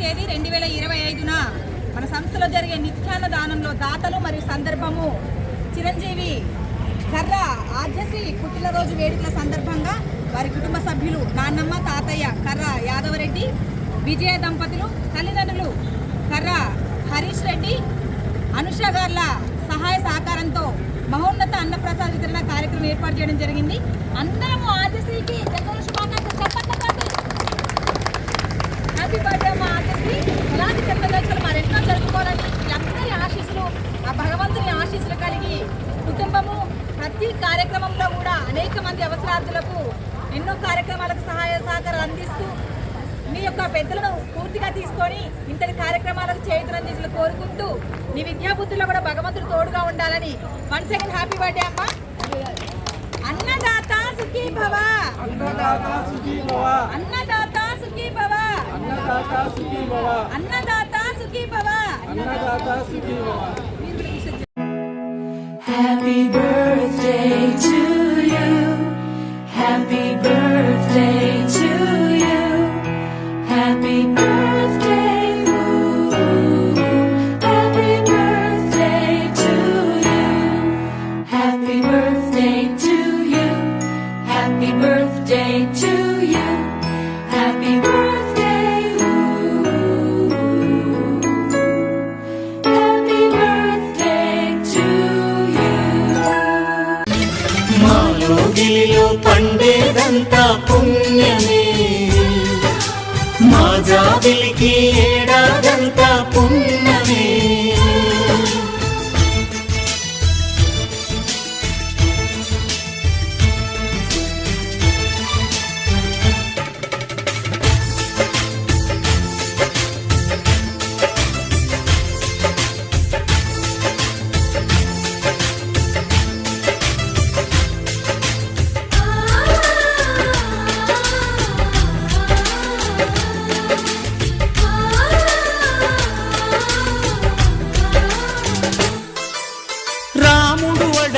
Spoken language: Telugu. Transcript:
తేదీ రెండు వేల ఇరవై ఐదున మన సంస్థలో జరిగే నిత్యాన్న దానంలో దాతలు మరియు సందర్భము చిరంజీవి కర్ర ఆర్జశ్రీ పుట్టినరోజు వేడుకల సందర్భంగా వారి కుటుంబ సభ్యులు నాన్నమ్మ తాతయ్య కర్ర యాదవరెడ్డి విజయ దంపతులు తల్లిదండ్రులు కర్ర హరీష్ రెడ్డి అనుష గార్ల సహాయ సహకారంతో మహోన్నత అన్నప్రసాద వితరణ కార్యక్రమం ఏర్పాటు చేయడం జరిగింది. అందరము ఆర్జసీకి జన్మదిన ప్రతి కార్యక్రమంలో కూడా అనేక మంది అవసరార్థులకు ఎన్నో కార్యక్రమాలకు సహాయ సహకారాలు అందిస్తూ మీ యొక్క పెద్దలను పూర్తిగా తీసుకొని ఇంతటి కార్యక్రమాలకు చేయుతున్నందుకు కోరుకుంటూ నీ విద్యా బుద్ధిలో కూడా భగవంతుడు తోడుగా ఉండాలని వన్ సెకండ్ హ్యాపీ బర్త్డే అమ్మా. అన్నదాత సుఖీ భవ. అన్నదాత సుఖీ భవ. అన్నదాత సుఖీ భవ. అన్నదాత సుఖీ భవ. అన్నదాత సుఖీ భవ. అన్నదాత సుఖీ భవ. పండేదంతా పుణ్యమే మా జాబిలికి